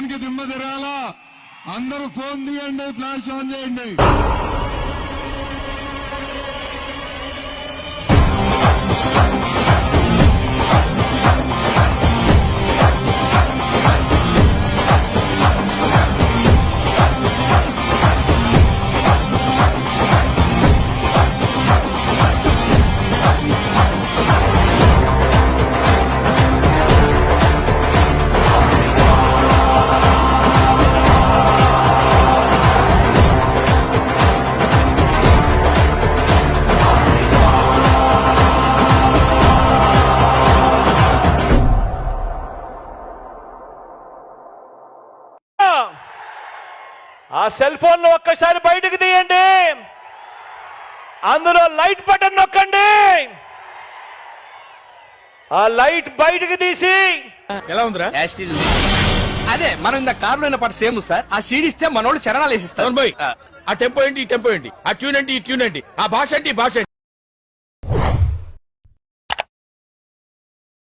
దేశానికి దిమ్మ తిరాలా? అందరూ ఫోన్ తీయండి ఫ్లాష్ ఆన్ చేయండి. ఆ సెల్ ఫోన్ ఒక్కసారి బయటకు తీయండి. అందులో లైట్ బటన్ నొక్కండి. ఆ లైట్ బయటకు తీసి. ఎలా ఉందిరా? అదే మనం ఇంత కారులో అయిన పాట సేమ్ సార్. ఆ సీడ్ ఇస్తే మనోళ్ళు చరణాలు వేసిస్తారు. ఆ. టెంపో ఏంటి ఈ టెంపో ఏంటి? ఆ ట్యూన్ ఏంటి ఈ ట్యూన్ ఏంటి? ఆ భాష ఏంటి ఈ భాష ఏంటి